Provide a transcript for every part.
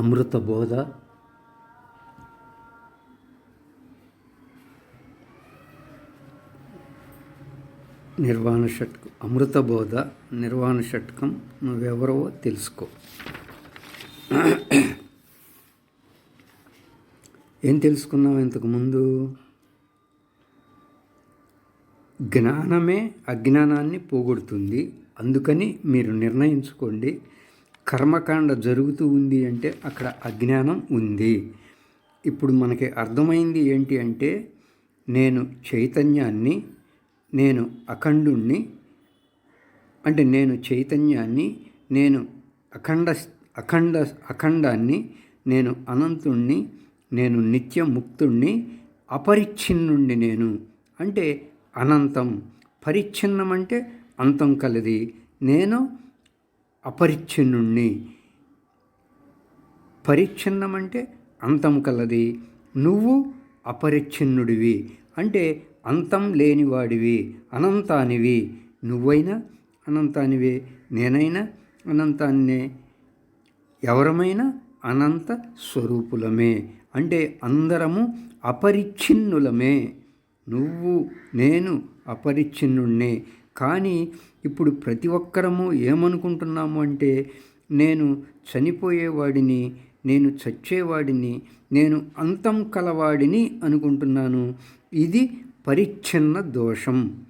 అమృత బోధ. నిర్వాణ షట్కం అమృత బోధ నిర్వాణ షట్కం నువ్వెవరో తెలుసుకో. ఏం తెలుసుకున్నావు ఇంతకుముందు జ్ఞానమే అజ్ఞానాన్ని పోగొడుతుంది. అందుకని మీరు నిర్ణయించుకోండి. కర్మకాండ జరుగుతూ ఉంది అంటే అక్కడ అజ్ఞానం ఉంది. ఇప్పుడు మనకి అర్థమైంది ఏంటి అంటే నేను చైతన్యాన్ని నేను అఖండుణ్ణి అంటే నేను చైతన్యాన్ని నేను అఖండ అఖండ అఖండాన్ని నేను అనంతుణ్ణి నేను నిత్యముక్తుణ్ణి అపరిచ్ఛిన్నుణ్ణి నేను. అంటే అనంతం. పరిచ్ఛిన్నం అంటే అంతం కలది. నేను అపరిచ్ఛిన్నుణ్ణి. పరిచ్ఛిన్నం అంటే అంతం కలది. నువ్వు అపరిచ్ఛిన్నుడివి. అంటే అంతం లేనివాడివి అనంతానివి. నువ్వైనా అనంతానివే నేనైనా అనంతాన్నే. ఎవరమైనా అనంత స్వరూపులమే. అంటే అందరము అపరిచ్ఛిన్నులమే. నువ్వు నేను అపరిచ్ఛిన్నుణ్ణే. కానీ ఇప్పుడు ప్రతి ఒక్కరము ఏమనుకుంటున్నాము అంటే నేను చనిపోయేవాడిని నేను చచ్చేవాడిని నేను అంతం కలవాడిని అనుకుంటున్నాను. ఇది పరిచ్ఛిన్న దోషం.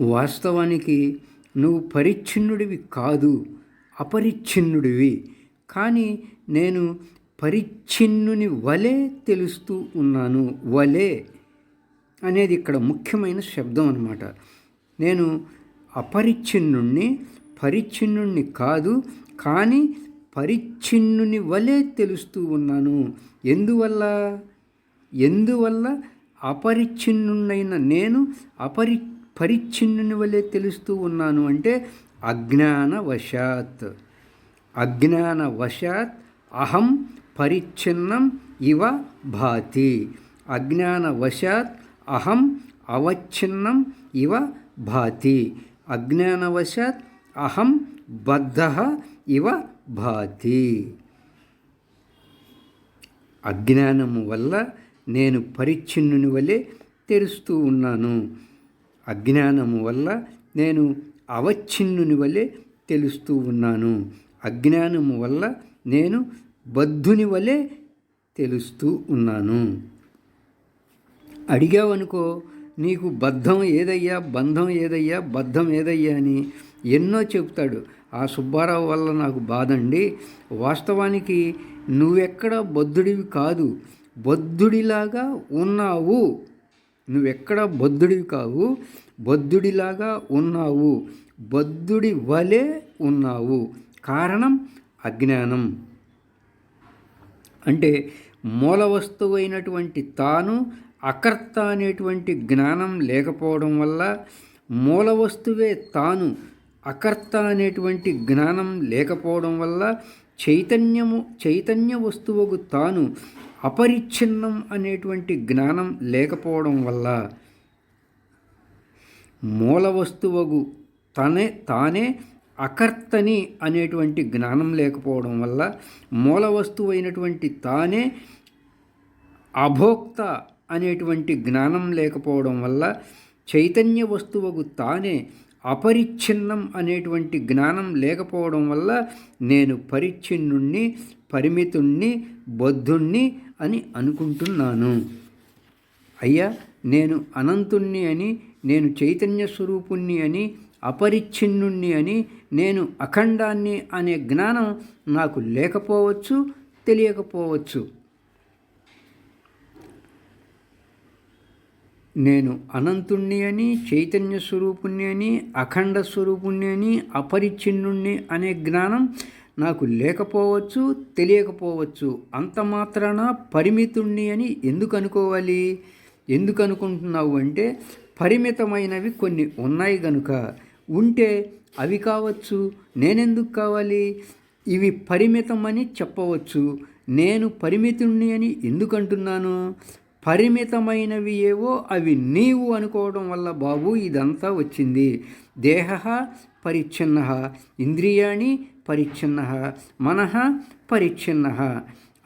వాస్తవానికి నువ్వు పరిచ్ఛిన్నుడివి కాదు అపరిచ్ఛిన్నుడివి. కానీ నేను పరిచ్ఛిన్నుని వలె తెలుస్తూ ఉన్నాను. వలె అనేది ఇక్కడ ముఖ్యమైన శబ్దం అన్నమాట. నేను అపరిచ్ఛిన్నుణ్ణి పరిచ్ఛిన్నుణ్ణి కాదు కానీ పరిచ్ఛిన్నుని వలె తెలుస్తూ ఉన్నాను. ఎందువల్ల? ఎందువల్ల అపరిచ్ఛిన్నుడైన నేను అపరి పరిచ్ఛిన్నుని వలె తెలుస్తూ ఉన్నాను అంటే అజ్ఞానవశాత్. అజ్ఞానవశాత్ అహం పరిచ్ఛిన్నం ఇవ భాతి. అజ్ఞానవశాత్ అహం అవచ్ఛిన్నం ఇవ భాతి అజ్ఞానవశాత్ అహం బద్ధ ఇవ భాతి అజ్ఞానము వల్ల నేను పరిచ్ఛిన్నుని వలె తెరుస్తూ ఉన్నాను। అజ్ఞానము వల్ల నేను అవచ్ఛిన్నుని వలె తెలుస్తూ ఉన్నాను। అజ్ఞానము వల్ల నేను బద్ధుని వలె తెలుస్తూ ఉన్నాను। అడిగావనుకో నీకు బద్ధం ఏదయ్యా బంధం ఏదయ్యా బద్ధం ఏదయ్యా అని ఎన్నో చెప్తాడు ఆ సుబ్బారావు వల్ల నాకు బాధండి. వాస్తవానికి నువ్వెక్కడ బద్ధుడివి కాదు బద్ధుడిలాగా ఉన్నావు. నువ్వెక్కడ బద్ధుడివి కావు బద్ధుడిలాగా ఉన్నావు. బద్ధుడి వలె ఉన్నావు. కారణం అజ్ఞానం. అంటే మూల వస్తువు అయినటువంటి తాను అకర్త అనేటువంటి జ్ఞానం లేకపోవడం వల్ల మూల వస్తువే తాను. అకర్త అనేటువంటి జ్ఞానం లేకపోవడం వల్ల చైతన్యము చైతన్య వస్తువుకు తాను అపరిచ్ఛిన్నం అనేటువంటి జ్ఞానం లేకపోవడం వల్ల మూల వస్తువుకు తనే తానే అకర్తని అనేటువంటి జ్ఞానం లేకపోవడం వల్ల మూల వస్తువు అయినటువంటి తానే అభోక్త అనేటువంటి జ్ఞానం లేకపోవడం వల్ల చైతన్య వస్తువుకు తానే అపరిచ్ఛిన్నం అనేటువంటి జ్ఞానం లేకపోవడం వల్ల నేను పరిచ్ఛిన్నుణ్ణి పరిమితుణ్ణి బద్ధుణ్ణి అని అనుకుంటున్నాను. అయ్యా నేను అనంతుణ్ణి అని నేను చైతన్య స్వరూపుణ్ణి అని అపరిచ్ఛిన్నుణ్ణి అని నేను అఖండాన్ని అనే జ్ఞానం నాకు లేకపోవచ్చు తెలియకపోవచ్చు. నేను అనంతుణ్ణి అని చైతన్య స్వరూపుణ్ణి అని అఖండ స్వరూపుణ్ణి అని అపరిచ్ఛిన్నుణ్ణి అనే జ్ఞానం నాకు లేకపోవచ్చు తెలియకపోవచ్చు. అంత మాత్రాన పరిమితుణ్ణి అని ఎందుకు అనుకోవాలి? ఎందుకు అనుకుంటున్నావు అంటే పరిమితమైనవి కొన్ని ఉన్నాయి గనుక. ఉంటే అవి కావచ్చు నేనెందుకు కావాలి? ఇవి పరిమితమని చెప్పవచ్చు. నేను పరిమితుణ్ణి అని ఎందుకు అంటున్నాను? పరిమితమైనవి ఏవో అవి నీవు అనుకోవడం వల్ల బాబు ఇదంతా వచ్చింది. దేహ పరిచ్ఛిన్న ఇంద్రియాణి పరిచ్ఛిన్న మనః పరిచ్ఛిన్న.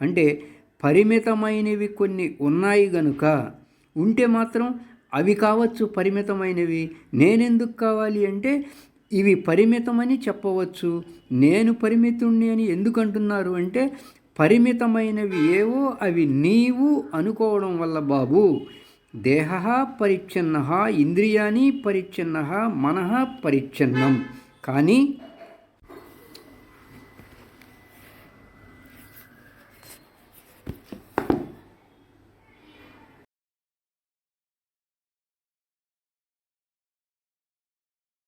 అంటే పరిమితమైనవి కొన్ని ఉన్నాయి గనుక ఉంటే మాత్రం అవి కావచ్చు పరిమితమైనవి. నేనెందుకు కావాలి అంటే ఇవి పరిమితమని చెప్పవచ్చు. నేను పరిమితుణ్ణి అని ఎందుకు అంటున్నారు అంటే పరిమితమైనవి ఏవో అవి నీవు అనుకోవడం వల్ల బాబు దేహ పరిచ్ఛిన్న ఇంద్రియాని పరిచ్ఛిన్న మనః పరిచ్ఛిన్నం. కానీ